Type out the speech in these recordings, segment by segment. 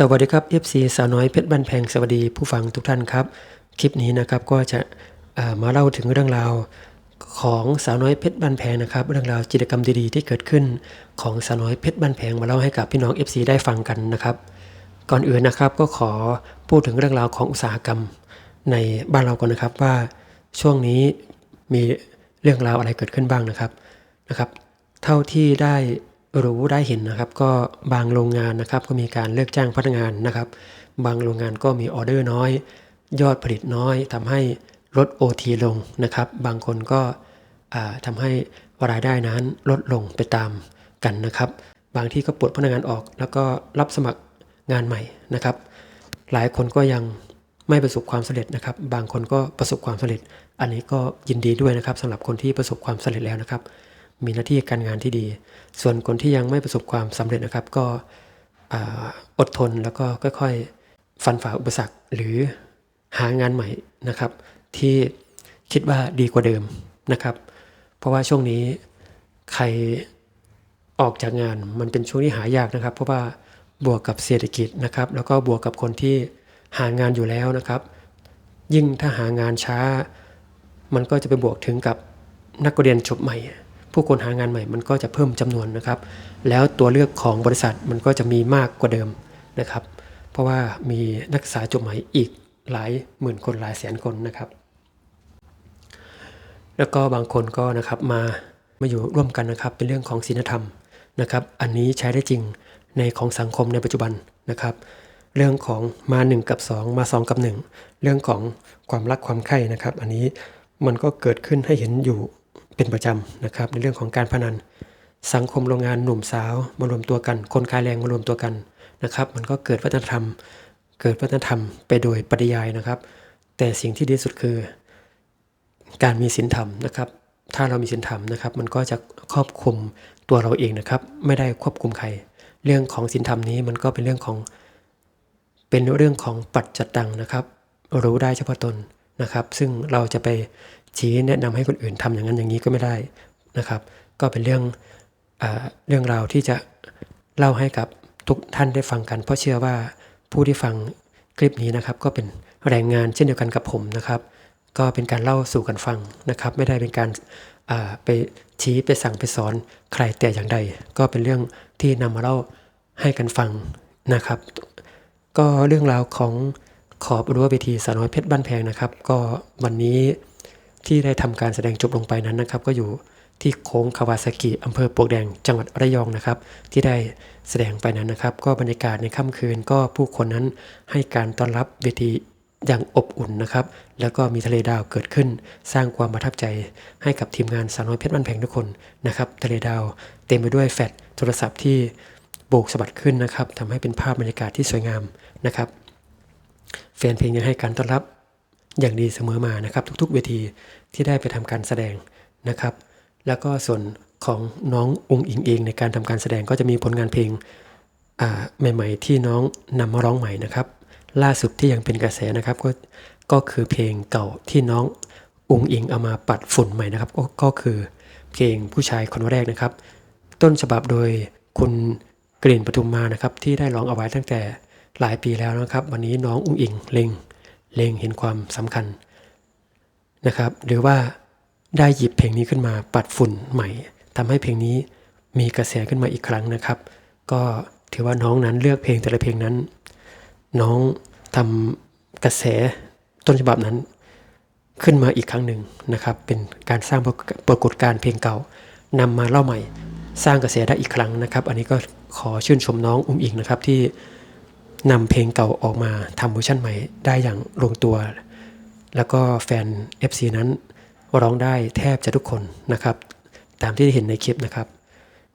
สวัสดีครับ FC สาวน้อยเพชรบ้านแพงสวัสดีผู้ฟังทุกท่านครับ คลิปนี้นะครับก็จะามาเล่าถึงเรื่องราวของสาวน้อยเพชรบ้านแพงนะครับ เรื่องราวกิจกรรมดีๆที่เกิดขึ้นของสาวน้อยเพชรบ้านแพงมาเล่าให้กับพี่น้อง FC ได้ฟังกันนะครับ ก่อนอื่นนะครับก็ขอพูดถึงเรื่องราวของอุตสาหกรรมในบ้านเราก่อนนะครับว่าช่วงนี้มีเรื่องราวอะไรเกิดขึ้นบ้างนะครับนะครับ เท่าที่ได้ รู้ได้เห็นนะครับก็บางโรงงานนะครับก็มีการเลิกจ้างพนักงานนะครับ บางโรงงานก็มีออเดอร์น้อย ยอดผลิตน้อยทำให้ลด OT ลงนะครับ บางคนก็อ่าทำให้รายได้นั้นลดลงไปตามกันนะครับ บางที่ก็ปลดพนักงานออก แล้วก็รับสมัครงานใหม่นะครับ หลายคนก็ยังไม่ประสบความสำเร็จนะครับ บางคนก็ประสบความสำเร็จ อันนี้ก็ยินดีด้วยนะครับสำหรับคนที่ประสบความสำเร็จแล้วนะครับ มีหน้าที่การงานที่ดี ส่วนคนที่ยังไม่ประสบความสำเร็จนะครับ ก็ออดทนแล้วก็ค่อยๆ ฟันฝ่าอุปสรรคหรือหางานใหม่นะครับ ที่คิดว่าดีกว่าเดิมนะครับ เพราะว่าช่วงนี้ใครออกจากงานมันเป็นช่วงที่หายากนะครับ เพราะว่าบวกกับเศรษฐกิจนะครับ แล้วก็บวกกับคนที่หางานอยู่แล้วนะครับ ยิ่งถ้าหางานช้า มันก็จะไปบวกถึงกับนักเรียนจบใหม่ ผู้คนหางานใหม่มันก็จะเพิ่มจำนวนนะครับ แล้วตัวเลือกของบริษัทมันก็จะมีมากกว่าเดิมนะครับ เพราะว่ามีนักศึกษาจบใหม่อีกหลายหมื่นคนหลายแสนคนนะครับ แล้วก็บางคนก็นะครับมามาอยู่ร่วมกันนะครับเป็นเรื่องของศีลธรรมนะครับ อันนี้ใช้ได้จริงในของสังคมในปัจจุบันนะครับ เรื่องของมา 1 กับ 2 มา 2 กับ 1 เรื่องของความรักความใคร่นะครับ อันนี้มันก็เกิดขึ้นให้เห็นอยู่ เป็นประจำนะครับในเรื่องของการพนัน สังคมโรงงานหนุ่มสาวมารวมตัวกัน คนขายแรงมารวมตัวกันนะครับ มันก็เกิดวัฒนธรรม เกิดวัฒนธรรมไปโดยปริยายนะครับ แต่สิ่งที่ดีสุดคือ การมีศีลธรรมนะครับ ถ้าเรามีศีลธรรมนะครับ มันก็จะครอบคลุมตัวเราเองนะครับ ไม่ได้ควบคุมใคร เรื่องของศีลธรรมนี้มันก็เป็นเรื่องของ เป็นเรื่องของปัจจตังนะครับ รู้ได้เฉพาะตนนะครับ ซึ่งเราจะไป ชี้แนะนำให้คนอื่นทำอย่างนั้นอย่างนี้ก็ไม่ได้นะครับ ก็เป็นเรื่องอเรื่องราวที่จะเล่าให้กับทุกท่านได้ฟังกัน เพราะเชื่อว่าผู้ที่ฟังคลิปนี้นะครับ ก็เป็นแรงงานเช่นเดียวกันกับผมนะครับ ก็เป็นการเล่าสู่กันฟังนะครับ ไม่ได้เป็นการาไปชี้ไปสั่งไปสอนใครแต่อย่างใด ก็เป็นเรื่องที่นำมาเล่าให้กันฟังนะครับ ก็เรื่องราวของขอบรั้วเวทีสาวน้อยเพชรบ้านแพงนะครับ ก็วันนี้ ที่ได้ทำการแสดงจบลงไปนั้นนะครับ ก็อยู่ที่โค้งคาวาซากิอำเภอปวกแดงจังหวัดระยองนะครับ ที่ได้แสดงไปนั้นนะครับ ก็บรรยากาศในค่ำคืนก็ผู้คนนั้นให้การต้อนรับเวทีอย่างอบอุ่นนะครับ แล้วก็มีทะเลดาวเกิดขึ้น สร้างความประทับใจให้กับทีมงานสาวน้อยเพชรบ้านแพงทุกคนนะครับทะเลดาวเต็มไปด้วยแฟลชโทรศัพท์ที่โบกสะบัดขึ้นนะครับทำให้เป็นภาพบรรยากาศที่สวยงามนะครับแฟนเพลงยังให้การต้อนรับ อย่างดีเสมอมานะครับ ทุกๆ เวทีที่ได้ไปทำการแสดงนะครับ แล้วก็ส่วนของน้องอุงอิงเองในการทำการแสดงก็จะมีผลงานเพลงใหม่ๆ ที่น้องนำมาร้องใหม่นะครับ ล่าสุดที่ยังเป็นกระแสนะครับก็ก็คือเพลงเก่าที่น้องอุงอิงเอามาปัดฝุ่นใหม่นะครับก็ก็คือเพลงผู้ชายคนแรกนะครับ ต้นฉบับโดยคุณกลิ่นปทุมมานะครับที่ได้ร้องเอาไว้ตั้งแต่หลายปีแล้วนะครับ วันนี้น้องอุงอิงเล็ง เล็งเห็นความสำคัญนะครับ หรือว่าได้หยิบเพลงนี้ขึ้นมาปัดฝุ่นใหม่ทำให้เพลงนี้มีกระแสขึ้นมาอีกครั้งนะครับ ก็ถือว่าน้องนั้นเลือกเพลงแต่ละเพลงนั้น น้องทำกระแสต้นฉบับนั้นขึ้นมาอีกครั้งหนึ่งนะครับ เป็นการสร้างปรากฏการณ์เพลงเก่านำมาเล่าใหม่ สร้างกระแสได้อีกครั้งนะครับ อันนี้ก็ขอชื่นชมน้องอุ้มอิงนะครับที่ นำเพลงเก่าออกมาทำเวอร์ชันใหม่ได้อย่างลงตัว แล้วก็แฟน FC นั้นร้องได้แทบจะทุกคนนะครับ ตามที่เห็นในคลิปนะครับ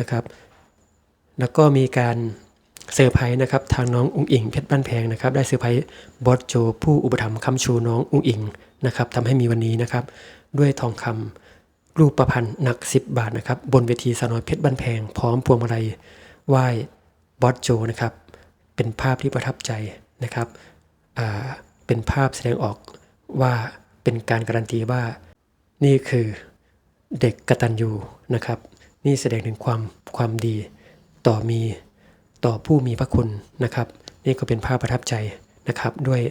นะครับ แล้วก็มีการเซอร์ไพรส์นะครับทางน้องอุ้งอิงเพชรบ้านแพงนะครับ ได้เซอร์ไพรส์บอสโจผู้อุปถัมภ์คำชูน้องอุ้งอิงนะครับทำให้มีวันนี้นะครับ ด้วยทองคำรูปประพันธ์หนัก 10 บาทนะครับ บนเวทีสานอยเพชรบ้านแพง พร้อมพวงมาลัยไหว้บอสโจนะครับ เป็นภาพที่ประทับใจนะครับเป็นภาพแสดงออกว่าเป็นการการันตีว่า นี่คือเด็กกตัญญูนะครับ นี่แสดงถึงความความดีต่อมีต่อผู้มีพระคุณนะครับ นี่ก็เป็นภาพประทับใจนะครับ ด้วย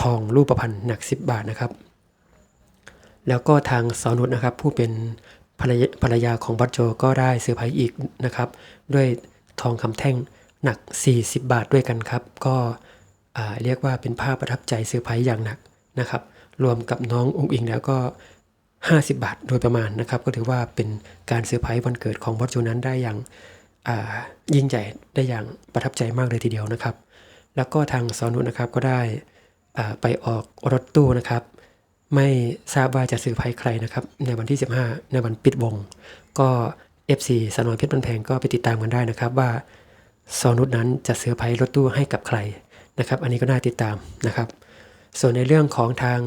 ทองรูปพรรณหนัก 10 บาทนะครับ แล้วก็ทางสอนุชนะครับ ผู้เป็นภรรยาของบัตโจก็ได้เซอร์ไพรส์อีกนะครับ ด้วยทองคำแท่ง หนัก 40 บาทด้วยกันครับ ก็เรียกว่าเป็นภาพประทับใจเซอร์ไพรส์อย่างหนักนะครับ รวมกับน้ององค์อิงแล้วก็ 50 บาทโดยประมาณนะครับ ก็ถือว่าเป็นการเซอร์ไพรส์วันเกิดของบัตโจนั้นได้อย่างยิ่งใหญ่ได้อย่างประทับใจมากเลยทีเดียวนะครับ แล้วก็ทางสอนุนะครับก็ได้ไปออกรถตู้นะครับ ไม่ทราบว่าจะซื้อร์ไพรส์ใครนะครับ ในวันที่ 15 ในวันปิดวง ก็ FC สนอยเพชรบันแพงก็ไปติดตามกันได้นะครับว่า ซอนุชนั้นจะซื้อร์ไพรถตู้ให้กับใครนะครับ อันนี้ก็น่าติดตามนะครับ ส่วนในเรื่องของทาง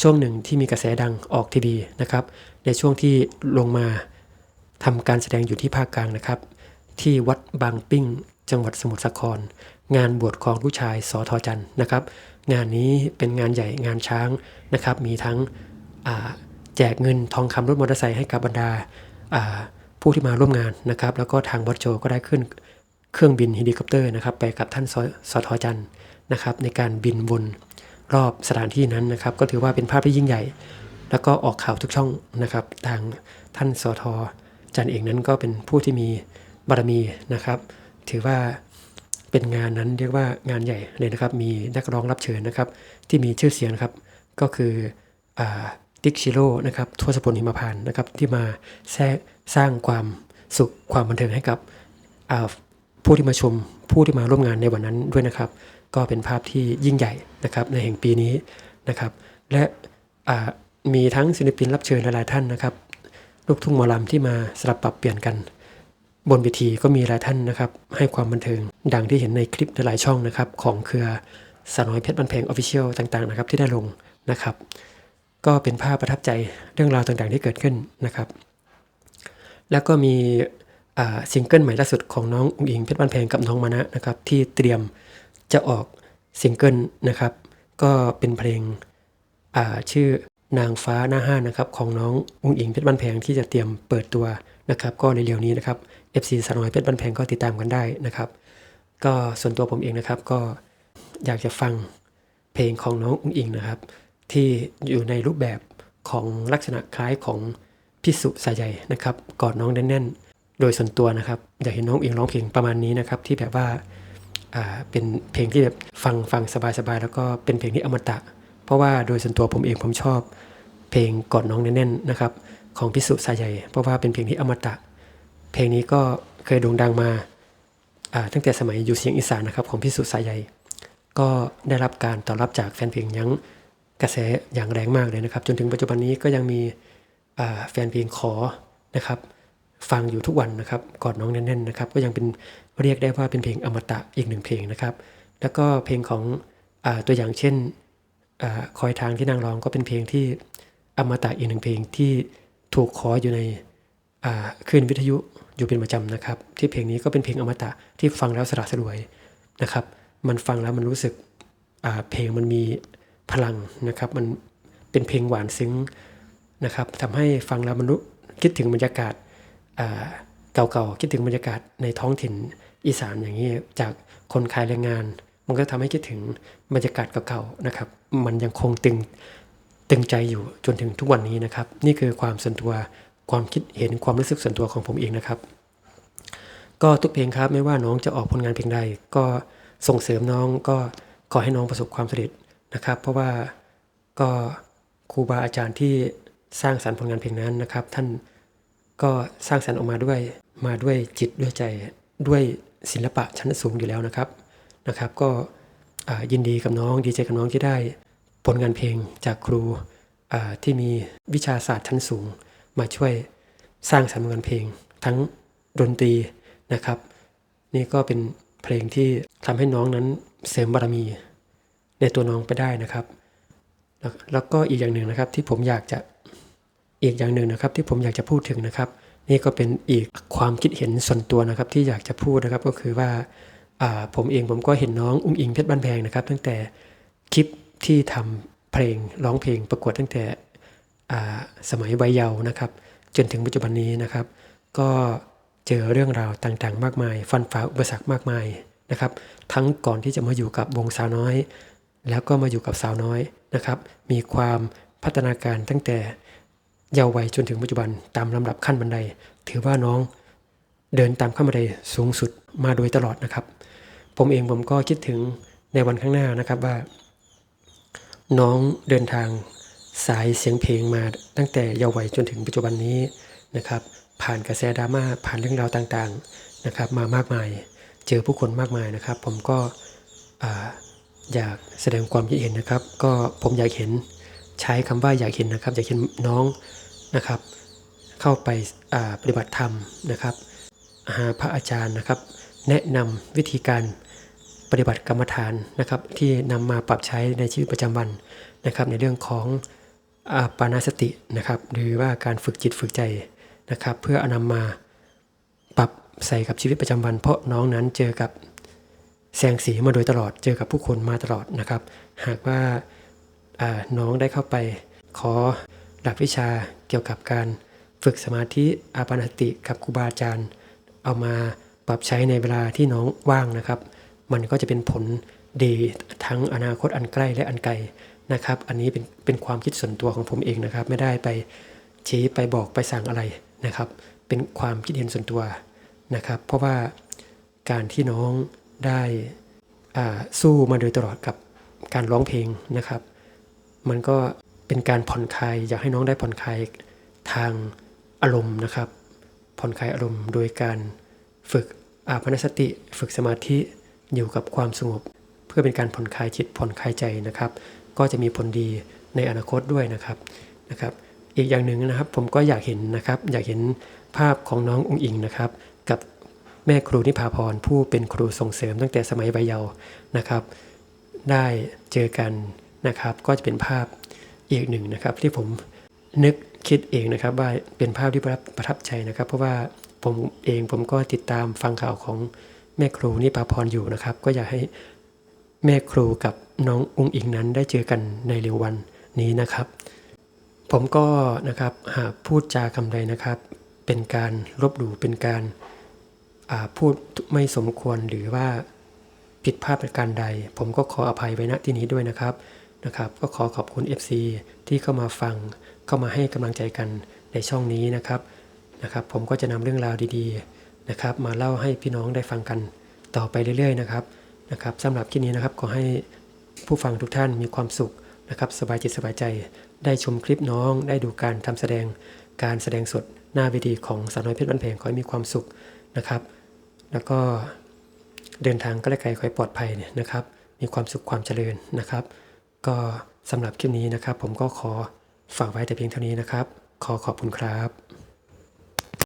ช่วงหนึ่งที่มีกระแสดังออกทีวีนะครับ ในช่วงที่ลงมาทำการแสดงอยู่ที่ภาคกลางนะครับ ที่วัดบางปิ้ง จังหวัดสมุทรสาคร งานบวชของผู้ชายสอทอจันทร์นะครับ งานนี้เป็นงานใหญ่งานช้างนะครับ มีทั้งแจกเงินทองคำรถมอเตอร์ไซค์ให้กับบรรดาผู้ที่มาร่วมงานนะครับ แล้วก็ทางบอสโจก็ได้ขึ้น เครื่องบินเฮลิคอปเตอร์นะครับไปกับท่านสสทจันทร์นะครับในการบินวนรอบสถานที่นั้นนะครับ ก็ถือว่าเป็นภาพที่ยิ่งใหญ่ แล้วก็ออกข่าวทุกช่องนะครับ ทางท่านสทจันทร์เองนั้นก็เป็นผู้ที่มีบารมีนะครับ ถือว่าเป็นงานนั้นเรียกว่างานใหญ่เลยนะครับ มีนักร้องรับเชิญนะครับ ที่มีชื่อเสียงครับ ก็คืออติ๊กชิโร่นะครับทศพลหิมพานนะครับ ที่มาแทรกสร้างความสุขความบันเทิงให้กับ ผู้ที่มาชมผู้ที่มาร่วมงานในวันนั้นด้วยนะครับ ก็เป็นภาพที่ยิ่งใหญ่นะครับในแห่งปีนี้นะครับ และมีทั้งศิลปินรับเชิญหลายท่านนะครับลูกทุ่งหมอลำที่มาสลับปรับเปลี่ยนกัน บนเวทีก็มีหลายท่านนะครับ ให้ความบันเทิง ดังที่เห็นในคลิปหลายช่องนะครับ ของเครือสาวน้อยเพชรบันเพงออฟฟิเชียลต่างๆนะครับที่ได้ลงนะครับ ก็เป็นภาพประทับใจเรื่องราวต่างๆที่เกิดขึ้นนะครับ แล้วก็มี ซิงเกิลใหม่ล่าสุดของน้องอุ๋งอิงเพชรบันเพงกับน้องมานะนะครับที่เตรียมจะออกซิงเกิลนะครับก็เป็นเพลงชื่อนางฟ้าหน้าห้านะครับของน้องอุ้งอิงเพชรบันแพงที่จะเตรียมเปิดตัวนะครับก็ในเร็วนี้นะครับ FC สานอยเพชรบันแพงก็ติดตามกันได้นะครับ ก็ส่วนตัวผมเองนะครับก็อยากจะฟังเพลงของน้องอุ้งอิงนะครับ ที่อยู่ในรูปแบบของลักษณะคล้ายของพิสุสายใหญ่นะครับกอดน้องแน่นๆ โดยส่วนตัวนะครับอยากเห็นน้องอุ้งอิงร้องเพลงประมาณนี้นะครับที่แบบว่าเป็นเพลงที่แบบฟังฟังสบายๆแล้วก็เป็นเพลงที่อมตะ เพราะว่าโดยส่วนตัวผมเองผมชอบ เพลงกอดน้องแน่นๆนะครับของพิสุสายใหญ่เพราะว่าเป็นเพลงที่อมตะ เพลงนี้ก็เคยโด่งดังมาตั้งแต่สมัยอยู่เสียงอีสานนะครับของพิสุสายใหญ่ก็ได้รับการตอบรับจากแฟนเพลงยังกระแสอย่างแรงมากเลยนะครับ จนถึงปัจจุบันนี้ก็ยังมีแฟนเพลงขอนะครับ ฟังอยู่ทุกวันนะครับกอดน้องแน่นๆนะครับก็ยังเป็นเรียกได้ว่าเป็นเพลงอมตะอีกหนึ่งเพลงนะครับ แล้วก็เพลงของอตัวอย่างเช่นอคอยทางที่นางร้องก็เป็นเพลงที่อมตะอีกหนึ่งเพลงที่ถูกขออยู่ในคลื่นวิทยุอยู่เป็นประจำนะครับ ที่เพลงนี้ก็เป็นเพลงอมตะที่ฟังแล้วสละสลวยนะครับ มันฟังแล้วมันรู้สึกเพลงมันมีพลังนะครับ มันเป็นเพลงหวานซึ้งนะครับทำให้ฟังแล้วมันรู้คิดถึงบรรยากาศ เก่าๆคิดถึงบรรยากาศในท้องถิ่นอีสานอย่างนี้จากคนขายแรงงาน มันก็ทำให้คิดถึงบรรยากาศเก่าๆนะครับ มันยังคงตึงตึงใจอยู่จนถึงทุกวันนี้นะครับ นี่คือความส่วนตัวความคิดเห็นความรู้สึกส่วนตัวของผมเองนะครับ ก็ทุกเพลงครับไม่ว่าน้องจะออกผลงานเพลงใด ก็ส่งเสริมน้องก็ขอให้น้องประสบความสำเร็จนะครับ เพราะว่าก็ครูบาอาจารย์ที่สร้างสรรค์ผลงานเพลงนั้นนะครับ ท่าน ก็สร้างสรรค์ออกมาด้วยมาด้วยจิตด้วยใจด้วยศิลปะชั้นสูงอยู่แล้วนะครับนะครับ ก็ยินดีกับน้องดีใจกับน้องที่ได้ ผลงานเพลงจากครูที่มีวิชาศาสตร์ชั้นสูง มาช่วยสร้างสรรค์ผลงานเพลง ทั้งดนตรีนะครับ นี่ก็เป็นเพลงที่ทำให้น้องนั้นเสริมบารมี ในตัวน้องไปได้นะครับ แล้วก็อีกอย่างหนึ่งนะครับที่ผมอยากจะ อีกอย่างหนึ่งนะครับที่ผมอยากจะพูดถึงนะครับ นี่ก็เป็นอีกความคิดเห็นส่วนตัวนะครับที่อยากจะพูดนะครับก็คือว่าผมเองผมก็เห็นน้องอุ้งอิงเพชรบ้านแพงนะครับ ตั้งแต่คลิปที่ทำเพลงร้องเพลงประกวดตั้งแต่สมัยวัยเยาว์นะครับ จนถึงปัจจุบันนี้นะครับ ก็เจอเรื่องราวต่างๆ มากมาย ฟันฝ่าอุปสรรคมากมายนะครับ ทั้งก่อนที่จะมาอยู่กับวงสาวน้อย แล้วก็มาอยู่กับสาวน้อยนะครับ มีความพัฒนาการตั้งแต่ ยาว์วัยจนถึงปัจจุบันตามลำดับขั้นบันได ถือว่าน้องเดินตามขั้นบันไดสูงสุดมาโดยตลอดนะครับ ผมเองผมก็คิดถึงในวันข้างหน้านะครับว่า น้องเดินทางสายเสียงเพลงมาตั้งแต่เยาว์วัยจนถึงปัจจุบันนี้นะครับ ผ่านกระแสดราม่าผ่านเรื่องราวต่างๆนะครับ มามากมายเจอผู้คนมากมายนะครับ ผมก็อ่าอยากแสดงความคิดเห็นนะครับ ก็ผมอยากเห็น ใช้คำว่าอยากเห็นนะครับ อยากเห็นน้องนะครับ เข้าไปปฏิบัติธรรมนะครับหาพระอาจารย์นะครับ แนะนำวิธีการปฏิบัติกรรมฐานนะครับ ที่นำมาปรับใช้ในชีวิตประจำวันนะครับ ในเรื่องของอาปานาสตินะครับ หรือว่าการฝึกจิตฝึกใจนะครับ เพื่ออานำมาปรับใส่กับชีวิตประจำวัน เพราะน้องนั้นเจอกับแสงสีมาโดยตลอด เจอกับผู้คนมาตลอดนะครับ หากว่า น้องได้เข้าไป ขอหลักวิชาเกี่ยวกับการฝึกสมาธิอาปานสติกับครูบาอาจารย์ เอามาปรับใช้ในเวลาที่น้องว่างนะครับ มันก็จะเป็นผลดีทั้งอนาคตอันใกล้และอันไกลนะครับ อันนี้เป็นเป็นความคิดส่วนตัวของผมเองนะครับ ไม่ได้ไปชี้ไปบอกไปสั่งอะไรนะครับ เป็นความคิดเห็นส่วนตัวนะครับ เพราะว่าการที่น้องได้สู้มาโดยตลอดกับการร้องเพลงนะครับ มันก็เป็นการผ่อนคลายอยากให้น้องได้ผ่อนคลายทางอารมณ์นะครับ ผ่อนคลายอารมณ์โดยการฝึกอาปนสติ ฝึกสมาธิอยู่กับความสงบ เพื่อเป็นการผ่อนคลายจิตผ่อนคลายใจนะครับ ก็จะมีผลดีในอนาคตด้วยนะครับนะครับ อีกอย่างหนึ่งนะครับผมก็อยากเห็นนะครับ อยากเห็นภาพของน้ององอิงนะครับ กับแม่ครูนิพาพรผู้เป็นครูส่งเสริมตั้งแต่สมัยวัยเยาว์นะครับ ได้เจอกัน นะครับ ก็จะเป็นภาพอีกหนึ่งนะครับ ที่ผมนึกคิดเองนะครับว่าเป็นภาพที่ประทับทบใจนะครับ เพราะว่าผมเองผมก็ติดตามฟังข่าวของแม่ครูนิพาพรอยู่นะครับ ก็อยากให้แม่ครูกับน้องอุ้งอิงนั้นได้เจอกันในเร็ววันนี้นะครับ ผมก็นะครับหากพูดจาคำใดนะครับ เป็นการลบหลู่เป็นการาพูดไม่สมควรหรือว่าผิดพลาดประการใด ผมก็ขออภัยไว้ณที่นี้ด้วยนะครับ นะครับ ก็ขอขอบคุณ FC ที่เข้ามาฟัง เข้ามาให้กำลังใจกันในช่องนี้นะครับนะครับ ผมก็จะนำเรื่องราวดีๆนะครับ มาเล่าให้พี่น้องได้ฟังกันต่อไปเรื่อยๆนะครับนะครับสำหรับคลิปนี้นะครับขอให้ผู้ฟังทุกท่านมีความสุขนะครับสบายจิตสบายใจ ได้ชมคลิปน้องได้ดูการทำแสดงการแสดงสดหน้าเวทีของสาวน้อยเพชรบ้านแพงขอให้มีความสุขนะครับ แล้วก็เดินทางก็ไกลๆขอให้ปลอดภัยเนี่ยนะครับ มีความสุขความเจริญนะครับ ก็สำหรับคลิปนี้นะครับ ผมก็ขอฝากไว้แต่เพียงเท่านี้นะครับ ขอขอบคุณครับ